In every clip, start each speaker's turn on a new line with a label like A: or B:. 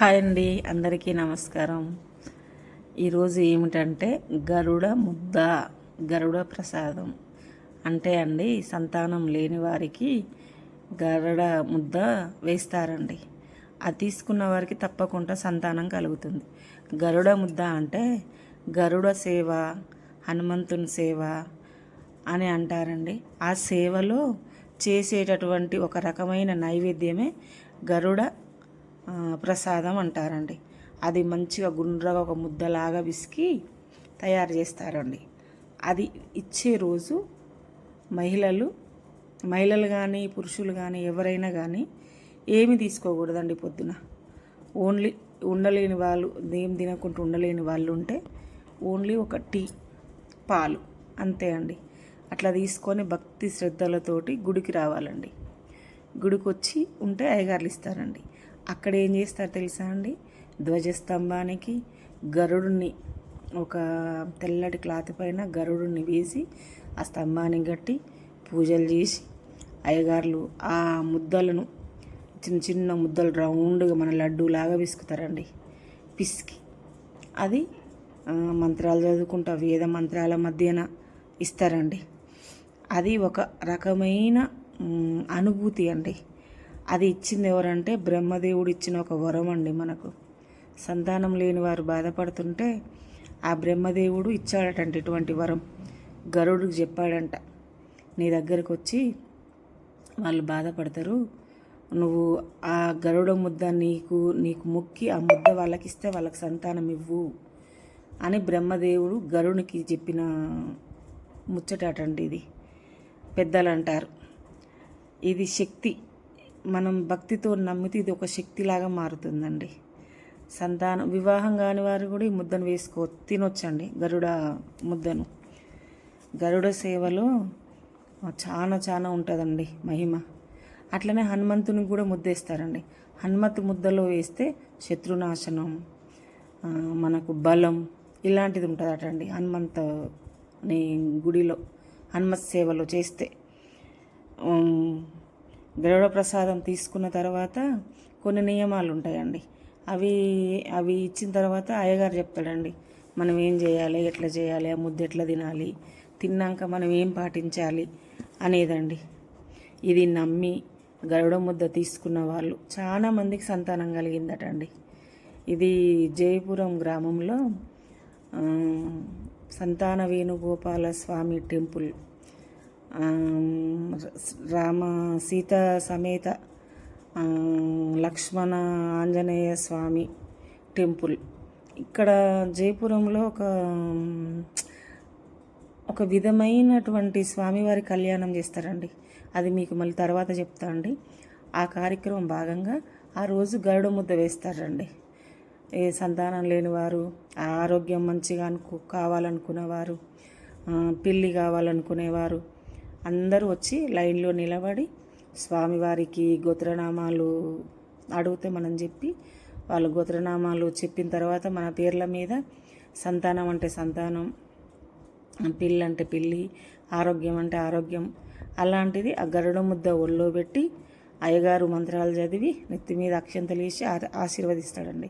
A: Hi అండి అందరికీ నమస్కారం. ఈరోజు ఏమిటంటే గరుడ ముద్ద గరుడ ప్రసాదం. అంటే అండి సంతానం లేని వారికి గరుడ ముద్ద వేస్తారండి. అది తీసుకున్న వారికి తప్పకుండా సంతానం కలుగుతుంది. గరుడ ముద్ద అంటే గరుడ సేవ హనుమంతుని సేవ అని అంటారండి. ఆ సేవలో చేసేటటువంటి ఒక రకమైన నైవేద్యమే గరుడ ప్రసాదం అంటారండి. అది మంచిగా గుండ్రగా ఒక ముద్దలాగా విసికి తయారు చేస్తారండి. అది ఇచ్చే రోజు మహిళలు మహిళలు కానీ పురుషులు కానీ ఎవరైనా కానీ ఏమి తీసుకోకూడదండి పొద్దున. ఓన్లీ ఉండలేని వాళ్ళు ఏం తినకుండా ఉండలేని వాళ్ళు ఉంటే ఓన్లీ ఒక టీ పాలు అంతే అండి. అట్లా తీసుకొని భక్తి శ్రద్ధలతోటి గుడికి రావాలండి. గుడికి వచ్చి ఉంటే అయ్యగారులు ఇస్తారండి. అక్కడ ఏం చేస్తారు తెలుసా అండి? ధ్వజస్తంభానికి గరుడుని ఒక తెల్లటి క్లాత్ పైన గరుడుని వేసి ఆ స్తంభానికి కట్టి పూజలు చేసి అయ్యగారులు ఆ ముద్దలను చిన్న చిన్న ముద్దలు రౌండ్గా మన లడ్డూలాగా పిసుకుతారండి పిసికి. అది మంత్రాలు చదువుకుంటా వేద మంత్రాల మధ్యన ఇస్తారండి. అది ఒక రకమైన అనుభూతి అండి. అది ఇచ్చింది ఎవరంటే బ్రహ్మదేవుడు ఇచ్చిన ఒక వరం అండి మనకు. సంతానం లేని వారు బాధపడుతుంటే ఆ బ్రహ్మదేవుడు ఇచ్చాడటంట ఇటువంటి వరం. గరుడుకు చెప్పాడంట నీ దగ్గరకు వచ్చి వాళ్ళు బాధపడతారు. నువ్వు ఆ గరుడ ముద్ద నీకు నీకు మొక్కి ఆ ముద్ద వాళ్ళకి ఇస్తే వాళ్ళకి సంతానం ఇవ్వు అని బ్రహ్మదేవుడు గరునికి చెప్పిన ముచ్చటాటండి ఇది. పెద్దలు అంటారు ఇది శక్తి. మనం భక్తితో నమ్మితే ఇది ఒక శక్తిలాగా మారుతుందండి. సంతానం వివాహం కాని వారు కూడా ఈ ముద్దను వేసుకో తినొచ్చండి గరుడ ముద్దను. గరుడ సేవలో చాలా చాలా ఉంటుందండి మహిమ. అట్లనే హనుమంతుని కూడా ముద్దేస్తారండి. హనుమత్ ముద్దలో వేస్తే శత్రునాశనం మనకు బలం ఇలాంటిది ఉంటుంది అటండి హనుమంతని గుడిలో హనుమత్ సేవలో చేస్తే. గరుడ ప్రసాదం తీసుకున్న తర్వాత కొన్ని నియమాలు ఉంటాయండి అవి అవి ఇచ్చిన తర్వాత అయ్యగారు చెప్తాడండి. మనం ఏం చేయాలి ఎట్లా చేయాలి ఆ ముద్ద ఎట్లా తినాలి తిన్నాక మనం ఏం పాటించాలి అనేదండి. ఇది నమ్మి గరుడ ముద్ద తీసుకున్న వాళ్ళు చాలా మందికి సంతానం కలిగిందట అండి ఇది జయపురం గ్రామంలో సంతాన వేణుగోపాల స్వామి టెంపుల్. రామ సీత సమేత లక్ష్మణ ఆంజనేయ స్వామి టెంపుల్. ఇక్కడ జయపురంలో ఒక ఒక విధమైనటువంటి స్వామివారి కళ్యాణం చేస్తారండి. అది మీకు మళ్ళీ తర్వాత చెప్తా అండి. ఆ కార్యక్రమం భాగంగా ఆ రోజు గరుడ ముద్ద వేస్తారండి. ఏ సంతానం లేనివారు ఆరోగ్యం మంచిగా అనుకు కావాలనుకునేవారు పిల్లి కావాలనుకునేవారు అందరూ వచ్చి లైన్లో నిలబడి స్వామివారికి గోత్రనామాలు అడిగితే మనం చెప్పి వాళ్ళు గోత్రనామాలు చెప్పిన తర్వాత మన పేర్ల మీద సంతానం అంటే సంతానం పిల్లి అంటే పిల్లి ఆరోగ్యం అంటే ఆరోగ్యం అలాంటిది ఆ గరుడ ముద్ద ఒళ్ళో పెట్టి అయ్యగారు మంత్రాలు చదివి నెత్తి మీద అక్షంతలు వేసి ఆ- ఆశీర్వదిస్తాడండి.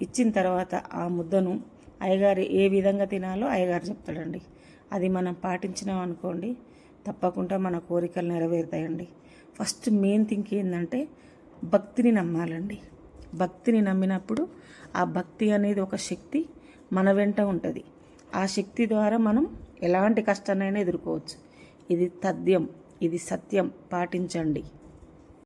A: ఇచ్చిన తర్వాత ఆ ముద్దను అయ్యగారు ఏ విధంగా తినాలో అయ్యగారు చెప్తాడండి. అది మనం పాటించినాం అనుకోండి తప్పకుండా మన కోరికలు నెరవేరుతాయండి. ఫస్ట్ మెయిన్ థింగ్ ఏంటంటే భక్తిని నమ్మాలండి. భక్తిని నమ్మినప్పుడు ఆ భక్తి అనేది ఒక శక్తి మన వెంట ఉంటుంది. ఆ శక్తి ద్వారా మనం ఎలాంటి కష్టాన్నైనా ఎదుర్కోవచ్చు. ఇది తథ్యం ఇది సత్యం పాటించండి.